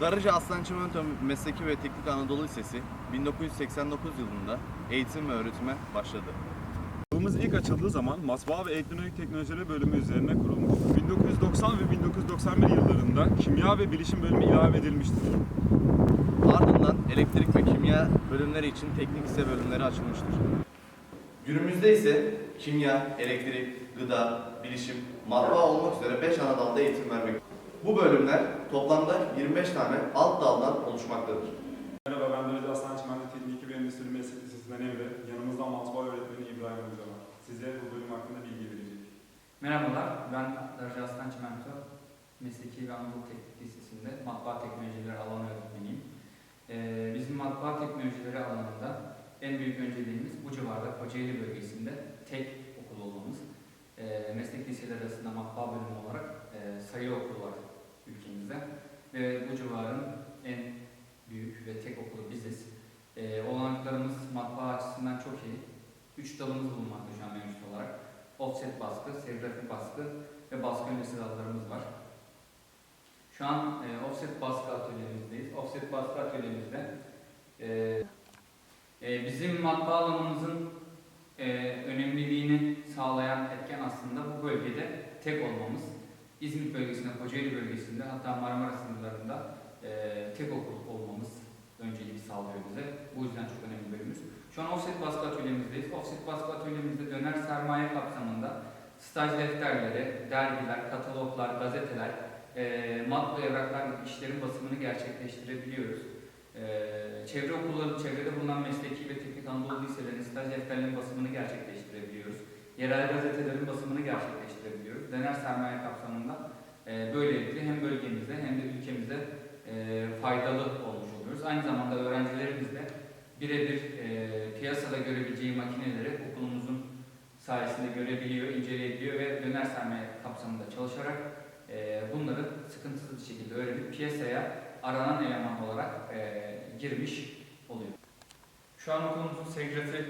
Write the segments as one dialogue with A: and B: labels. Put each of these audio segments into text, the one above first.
A: Darıca Aslan Çimento Mesleki ve Teknik Anadolu Lisesi 1989 yılında eğitim ve öğretime başladı.
B: Okulumuz ilk açıldığı zaman matbaa ve elektronik teknolojileri bölümü üzerine kurulmuş. 1990 ve 1991 yıllarında kimya ve bilişim bölümü ilave edilmiştir.
A: Ardından elektrik ve kimya bölümleri için teknik lise bölümleri açılmıştır. Günümüzde ise kimya, elektrik, gıda, bilişim, matbaa olmak üzere 5 ana dalda eğitim vermektedir. Bu bölümler toplamda 25 tane alt daldan oluşmaktadır.
B: Merhaba ben Darıca Aslan Çimento Teknik ve Endüstri Meslek Lisesi'nden Emre. Yanımızda matbaa öğretmeni İbrahim Hoca var. Size bu bölüm hakkında bilgi verecek.
C: Merhabalar, ben Darıca Aslan Çimento Mesleki ve Anadolu Teknik Lisesi'nde matbaa teknolojileri alanı öğretmeniyim. Ee, bizim matbaa teknolojileri alanında en büyük önceliğimiz bu civarda Kocaeli bölgesinde tek okul olmamız. Ee, meslek liseleri arasında matbaa bölümü olarak e, sayılı okul var ülkemizde. Ve bu civarın en büyük ve tek okulu biziz. Ee, olanaklarımız matbaa açısından çok iyi. Üç dalımız bulunmakta şu an mevcut olarak offset baskı, serigrafi baskı ve baskı öncesi dallarımız var. Şu an e, offset baskı atölyemizdeyiz. Offset baskı atölyemizde e, e, bizim matbaa alanımızın e, önemliliğini sağlayan etken aslında bu bölgede tek olmamız. İzmit bölgesinde, Kocaeli bölgesinde hatta Marmara sınırlarında e, tek okul olmamız öncelik sağlıyor bize. Bu yüzden çok önemli bölümümüz. Şu an offset baskı atölyemizdeyiz. Offset baskı atölyemizde döner sermaye kapsamında staj defterleri, dergiler, kataloglar, gazeteler, e, mat ve evraklar işlerin basımını gerçekleştirebiliyoruz. E, çevre okulları, çevrede bulunan mesleki ve teknik Anadolu liselerinin staj defterlerinin basımını gerçekleştirebiliyoruz. Yerel gazetelerin basımını gerçekleştirebiliyoruz. Döner sermaye kapsamında e, böylelikle hem bölgemizde hem de ülkemize e, faydalı olmuş oluyoruz. Aynı zamanda öğrencilerimiz de birebir e, piyasada görebileceği makineleri okulumuzun sayesinde görebiliyor, inceleyebiliyor ve döner sermaye kapsamında çalışarak e, bunları sıkıntısız bir şekilde öğrenip piyasaya aranan eleman olarak e, girmiş oluyor. Şu an okulumuzun serigrafi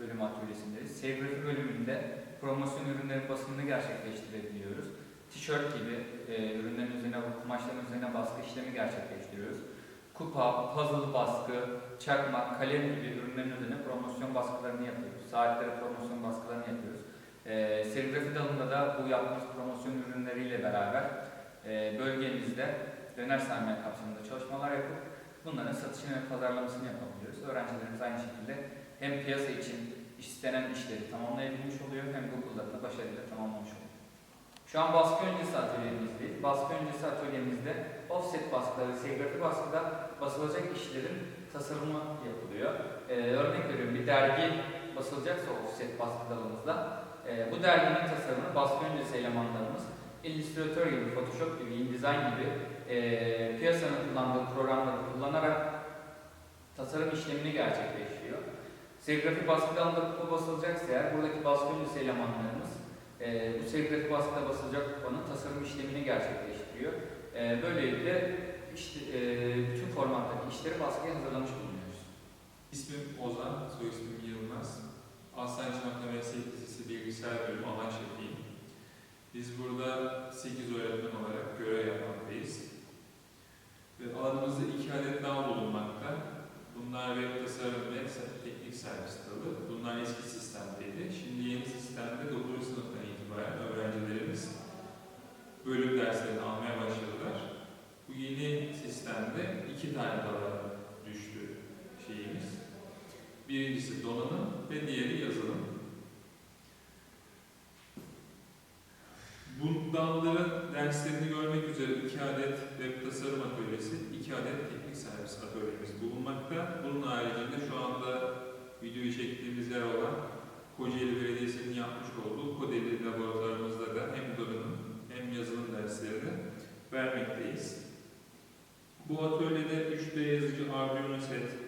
C: bölümü atölyesindeyiz. Serigrafi bölümünde promosyon ürünlerin basımını gerçekleştirebiliyoruz. Tişört gibi e, ürünlerin üzerine, kumaşların üzerine baskı işlemi gerçekleştiriyoruz kupa, puzzle baskı, çakmak, kalem gibi ürünlerin üzerine promosyon baskılarını yapıyoruz. Saatlere promosyon baskılarını yapıyoruz. Ee, serigrafi dalında da bu yaptığımız promosyon ürünleriyle beraber e, bölgemizde döner sermaye kapsamında çalışmalar yapıp bunların satışını ve pazarlamasını yapabiliyoruz. Öğrencilerimiz aynı şekilde hem piyasa için istenen işleri tamamlayabilmiş oluyor hem de okullarında başarıyla tamamlamış oluyor. Şu an baskı öncesi atölyemizdeyiz. Baskı öncesi atölyemizde offset baskıları, serigrafi baskıda basılacak işlerin tasarımı yapılıyor. Ee, örnek veriyorum bir dergi basılacaksa offset baskı dalımızda e, bu derginin tasarımını baskı öncesi elemanlarımız Illustrator gibi, Photoshop gibi, InDesign gibi e, piyasanın kullandığı programları kullanarak tasarım işlemini gerçekleştiriyor. Serigrafi baskı dalında kupa basılacaksa eğer buradaki baskı öncesi elemanlarımız e, bu serigrafi baskıda basılacak kupanın tasarım işlemini gerçekleştiriyor. E, böylelikle işte, e, bütün formattaki işleri baskıya hazırlamış bulunuyoruz.
D: İsmim Ozan, soy ismim Yılmaz. Aslan Çimento Meslek Lisesi Bilgisayar Bölümü alan şefiyim. Biz burada 8 öğretmen olarak görev yapmaktayız. Ve alanımızda iki adet dal bulunmakta. Bunlar web tasarım ve teknik servis dalı. Bunlar eski sistemdeydi. Şimdi yeni sistemde 9. sınıftan itibaren öğrencilerimiz bölüm derslerini almaya başladılar. Bu yeni sistemde iki tane dala düştü şeyimiz. Birincisi donanım ve diğeri yazılım. Bu dalların derslerini görmek üzere iki adet web tasarım atölyesi, iki adet teknik servis atölyemiz bulunmakta. Bunun haricinde şu anda videoyu çektiğimiz yer olan Kocaeli Belediyesi'nin yapmış olduğu Kodeli laboratuvarımızda da hem donanım hem yazılım derslerini vermekteyiz. Bu atölyede 3D yazıcı Arduino set,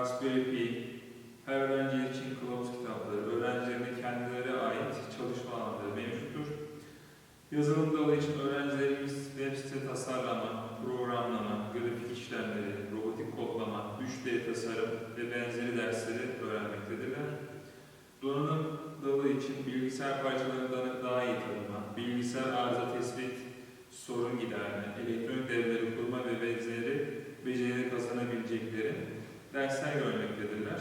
D: Raspberry Pi, her öğrenci için kılavuz kitapları, öğrencilerin kendilerine ait çalışma alanları mevcuttur. Yazılım dalı için öğrencilerimiz web site tasarlama, programlama, grafik işlemleri, robotik kodlama, 3D tasarım ve benzeri dersleri öğrenmektedirler. Donanım dalı için bilgisayar parçalarından daha iyi tanıma, bilgisayar arıza tespit, sorun giderme, elektronik devreleri kurma ve benzeri dersler görmektedirler.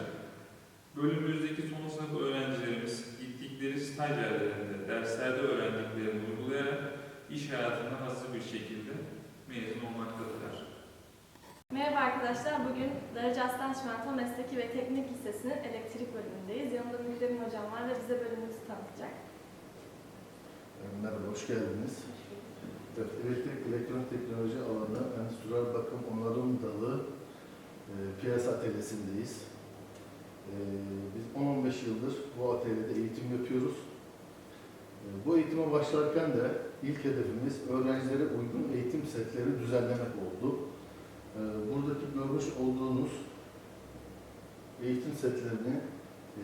D: Bölümümüzdeki son sınıf öğrencilerimiz gittikleri staj yerlerinde derslerde öğrendiklerini uygulayarak iş hayatına hazır bir şekilde mezun olmaktadırlar.
E: Merhaba arkadaşlar, bugün Darıca Aslan Çimento Mesleki ve Lisesi'nin elektrik bölümündeyiz. Yanımda Mükremin Hocam var ve bize bölümümüzü tanıtacak.
F: Merhaba, hoş geldiniz. Evet, elektrik elektronik teknoloji alanı endüstriyel bakım onarım dalı e, piyasa atölyesindeyiz. E, biz 10-15 yıldır bu atölyede eğitim yapıyoruz. E, bu eğitime başlarken de ilk hedefimiz öğrencilere uygun eğitim setleri düzenlemek oldu. E, buradaki görmüş olduğunuz eğitim setlerini e,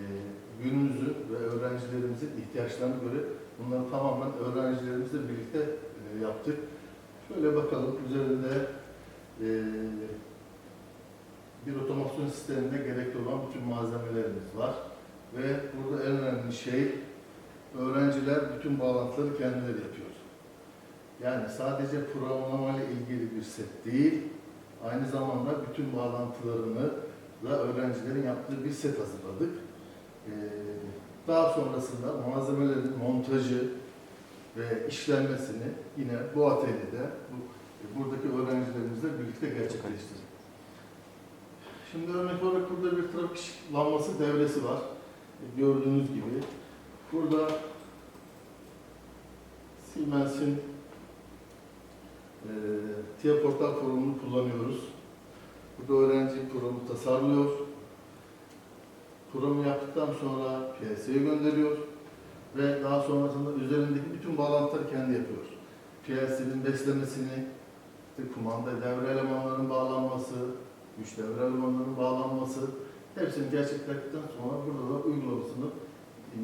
F: günümüzü ve öğrencilerimizin ihtiyaçlarına göre Bunları tamamen öğrencilerimizle birlikte e, yaptık. Şöyle bakalım üzerinde e, bir otomasyon sisteminde gerekli olan bütün malzemelerimiz var. Ve burada en önemli şey öğrenciler bütün bağlantıları kendileri yapıyor. Yani sadece programlama ile ilgili bir set değil, aynı zamanda bütün bağlantılarını da öğrencilerin yaptığı bir set hazırladık. Ee, daha sonrasında malzemelerin montajı ve işlenmesini yine bu atölyede bu, buradaki öğrencilerimizle birlikte gerçekleştirdik. Şimdi örnek olarak burada bir trafik ışık lambası devresi var. Gördüğünüz gibi. Burada Siemens'in e, TIA portal programını kullanıyoruz. Burada öğrenci programı tasarlıyor. Programı yaptıktan sonra piyasaya gönderiyor ve daha sonrasında üzerindeki bütün bağlantıları kendi yapıyor. PLC'nin beslemesini, işte kumanda devre elemanlarının bağlanması, güç devre elemanlarının bağlanması hepsini gerçekleştirdikten sonra burada da uygulamasını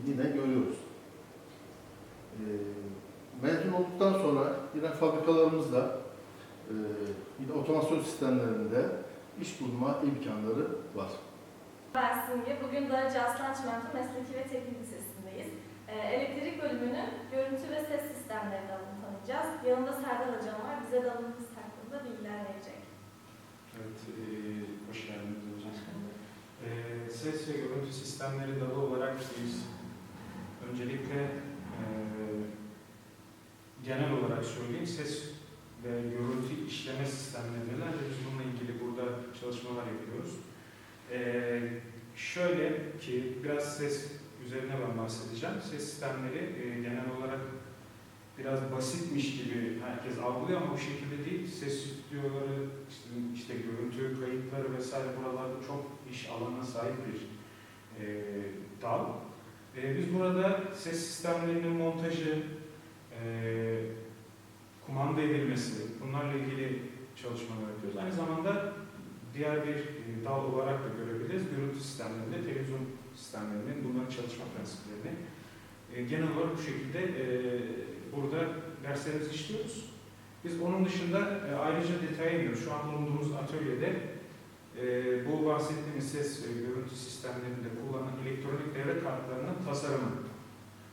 F: yine görüyoruz. Ee, mezun olduktan sonra yine fabrikalarımızda e, yine otomasyon sistemlerinde iş bulma imkanları var.
E: Ben Simge, bugün Darıca Aslan Çimento Mesleki ve Teknik Lisesi'ndeyiz. Ee, elektrik bölümünün görüntü ve ses sistemlerini alanını tanıyacağız. Yanımda Serdar Hocam var, bize dalımız hakkında bilgiler verecek.
G: Evet, e, hoş geldiniz hocam. E, ses ve görüntü sistemleri dalı olarak biz öncelikle e, genel olarak söyleyeyim, ses ve görüntü işleme sistemleriyle ve biz bununla ilgili burada çalışmalar yapıyoruz. E, şöyle ki, biraz ses üzerine ben bahsedeceğim. Ses sistemleri e, genel olarak biraz basitmiş gibi herkes algılıyor ama bu şekilde değil. Ses stüdyoları, işte, işte görüntü kayıtları vesaire buralarda çok iş alanına sahip bir e, dal. E, biz burada ses sistemlerinin montajı, e, kumanda edilmesi, bunlarla ilgili çalışmalar yapıyoruz. Aynı zamanda diğer bir e, dal olarak da görebiliriz. Görüntü sistemlerinde, televizyon sistemlerinin bunların çalışma prensiplerini e, genel olarak bu şekilde e, burada derslerimizi işliyoruz. Biz onun dışında ayrıca detaya iniyoruz. Şu an bulunduğumuz atölyede bu bahsettiğimiz ses ve görüntü sistemlerinde kullanılan elektronik devre kartlarının tasarımı,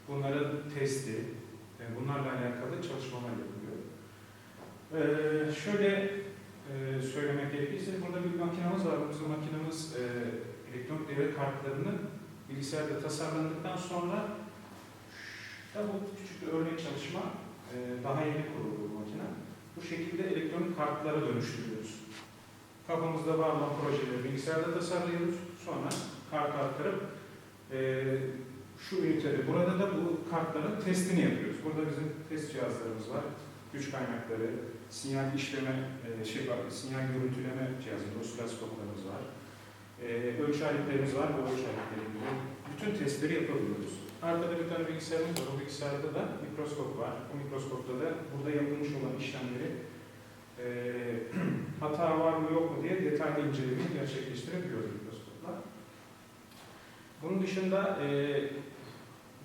G: bunların testi, bunlarla alakalı çalışmalar yapılıyor. Şöyle e, söylemek gerekirse burada bir makinamız var. Bizim makinamız e, elektronik devre kartlarını bilgisayarda tasarlandıktan sonra da bu küçük bir örnek çalışma e, daha yeni kuruldu bu makine. Bu şekilde elektronik kartlara dönüştürüyoruz. Kafamızda var olan projeleri bilgisayarda tasarlıyoruz. Sonra kart aktarıp e, şu ünitede, burada da bu kartların testini yapıyoruz. Burada bizim test cihazlarımız var. Güç kaynakları, sinyal işleme, e, şey var, sinyal görüntüleme cihazı, osiloskoplarımız var. E, ölçü aletlerimiz var, bu ölçü aletleriyle bütün testleri yapabiliyoruz. Arkada bir tane bilgisayarımız var. O bilgisayarda da mikroskop var. Bu mikroskopta da burada yapılmış olan işlemleri e, hata var mı yok mu diye detaylı incelemeyi gerçekleştirebiliyoruz mikroskopla. Bunun dışında e,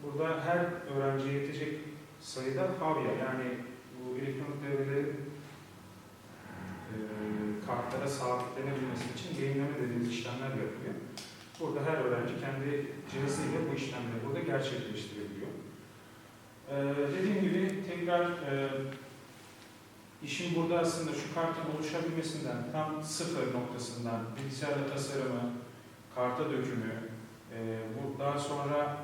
G: burada her öğrenciye yetecek sayıda havya yani bu elektronik devrelerin kartlara sabitlenebilmesi için yayınlama dediğimiz işlemler yapılıyor. Burada her öğrenci kendi cihazıyla bu işlemleri burada gerçekleştirebiliyor. Ee, dediğim gibi tekrar e, İşin burada aslında şu kartın oluşabilmesinden, tam sıfır noktasından bilgisayarda tasarımı, karta dökümü, e, bu daha sonra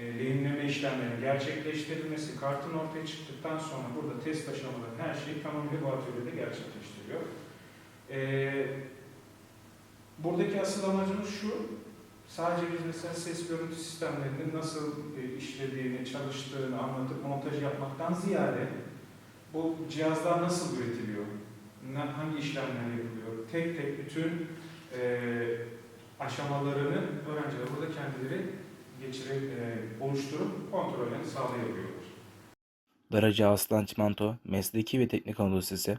G: e, lehimleme işlemlerinin gerçekleştirilmesi, kartın ortaya çıktıktan sonra burada test aşamaları her şeyi tamamıyla bu atölyede gerçekleştiriyor. E, buradaki asıl amacımız şu, sadece biz mesela ses görüntü sistemlerinin nasıl e, işlediğini, çalıştığını anlatıp montaj yapmaktan ziyade bu cihazlar nasıl üretiliyor, hangi işlemler yapılıyor, tek tek bütün e, aşamalarını öğrenciler burada kendileri geçirip, e, oluşturup kontrollerini sağlayabiliyorlar.
H: Darıca Aslan Çimento Mesleki ve Teknik Anadolu Lisesi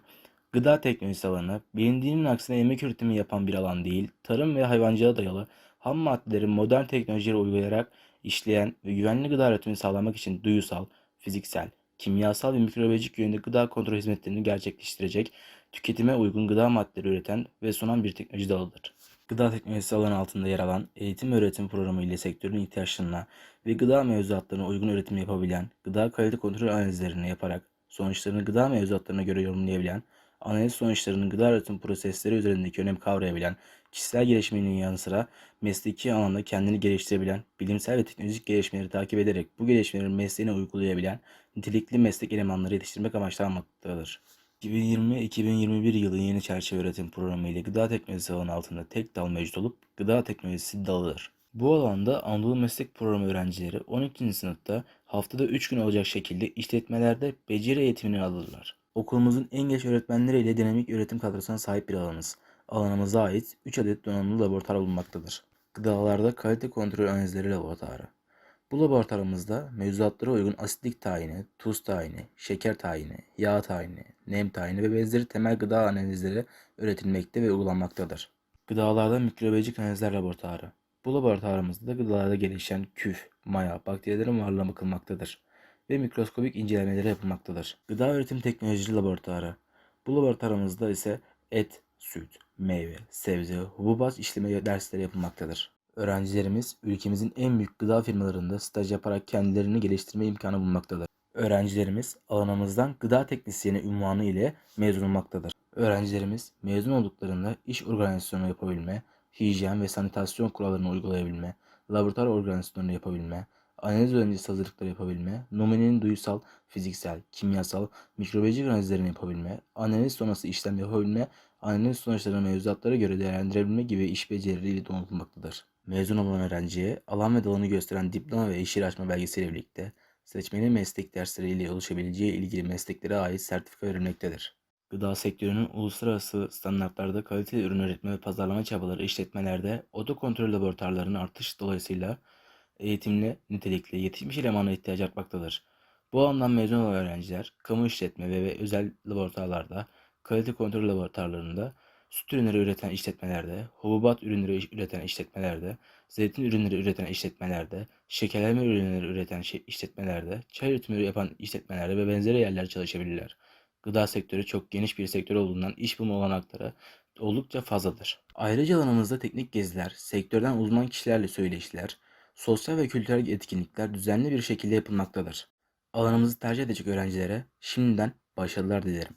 H: Gıda teknolojisi alanı, bilindiğinin aksine yemek üretimi yapan bir alan değil, tarım ve hayvancılığa dayalı ham maddelerin modern teknolojileri uygulayarak işleyen ve güvenli gıda üretimi sağlamak için duyusal, fiziksel, kimyasal ve mikrobiyolojik yönde gıda kontrol hizmetlerini gerçekleştirecek, tüketime uygun gıda maddeleri üreten ve sunan bir teknoloji dalıdır. Gıda teknolojisi alanı altında yer alan eğitim öğretim programı ile sektörün ihtiyaçlarına ve gıda mevzuatlarına uygun üretim yapabilen, gıda kalite kontrol analizlerini yaparak sonuçlarını gıda mevzuatlarına göre yorumlayabilen, analiz sonuçlarının gıda üretim prosesleri üzerindeki önemi kavrayabilen, kişisel gelişiminin yanı sıra mesleki alanda kendini geliştirebilen, bilimsel ve teknolojik gelişmeleri takip ederek bu gelişmeleri mesleğine uygulayabilen, nitelikli meslek elemanları yetiştirmek amaçlanmaktadır. 2020-2021 yılı yeni çerçeve öğretim programı ile gıda teknolojisi alanı altında tek dal mevcut olup gıda teknolojisi dalıdır. Bu alanda Anadolu Meslek Programı öğrencileri 12. sınıfta haftada 3 gün olacak şekilde işletmelerde beceri eğitimini alırlar. Okulumuzun en geç öğretmenleriyle dinamik öğretim kadrosuna sahip bir alanız. Alanımıza ait 3 adet donanımlı laboratuvar bulunmaktadır. Gıdalarda kalite kontrol analizleri laboratuvarı. Bu laboratuvarımızda mevzuatlara uygun asitlik tayini, tuz tayini, şeker tayini, yağ tayini, nem tayini ve benzeri temel gıda analizleri üretilmekte ve uygulanmaktadır. Gıdalarda mikrobiyolojik analizler laboratuvarı. Bu laboratuvarımızda da gıdalarda gelişen küf, maya, bakterilerin varlığı bakılmaktadır ve mikroskobik incelemeleri yapılmaktadır. Gıda üretim teknolojileri laboratuvarı. Bu laboratuvarımızda ise et, süt, meyve, sebze, hububat işleme dersleri yapılmaktadır. Öğrencilerimiz ülkemizin en büyük gıda firmalarında staj yaparak kendilerini geliştirme imkanı bulmaktadır. Öğrencilerimiz alanımızdan gıda teknisyeni unvanı ile mezun olmaktadır. Öğrencilerimiz mezun olduklarında iş organizasyonu yapabilme, hijyen ve sanitasyon kurallarını uygulayabilme, laboratuvar organizasyonları yapabilme, analiz öncesi hazırlıkları yapabilme, numunenin duyusal, fiziksel, kimyasal, mikrobiyolojik analizlerini yapabilme, analiz sonrası işlem yapabilme, analiz sonuçlarını mevzuatlara göre değerlendirebilme gibi iş becerileriyle donatılmaktadır. Mezun olan öğrenciye alan ve dalını gösteren diploma ve iş yeri açma belgesiyle birlikte seçmeli meslek dersleriyle oluşabileceği ilgili mesleklere ait sertifika verilmektedir. Gıda sektörünün uluslararası standartlarda kaliteli ürün üretme ve pazarlama çabaları işletmelerde otokontrol laboratuvarlarının artış dolayısıyla eğitimli, nitelikli, yetişmiş elemana ihtiyaç artmaktadır. Bu alandan mezun olan öğrenciler, kamu işletme ve, ve özel laboratuvarlarda, kalite kontrol laboratuvarlarında, süt ürünleri üreten işletmelerde, hububat ürünleri üreten işletmelerde, zeytin ürünleri üreten işletmelerde, şekerleme ürünleri üreten işletmelerde, çay üretimi yapan işletmelerde ve benzeri yerlerde çalışabilirler. Gıda sektörü çok geniş bir sektör olduğundan iş bulma olanakları oldukça fazladır. Ayrıca alanımızda teknik geziler, sektörden uzman kişilerle söyleşiler, sosyal ve kültürel etkinlikler düzenli bir şekilde yapılmaktadır. Alanımızı tercih edecek öğrencilere şimdiden başarılar dilerim.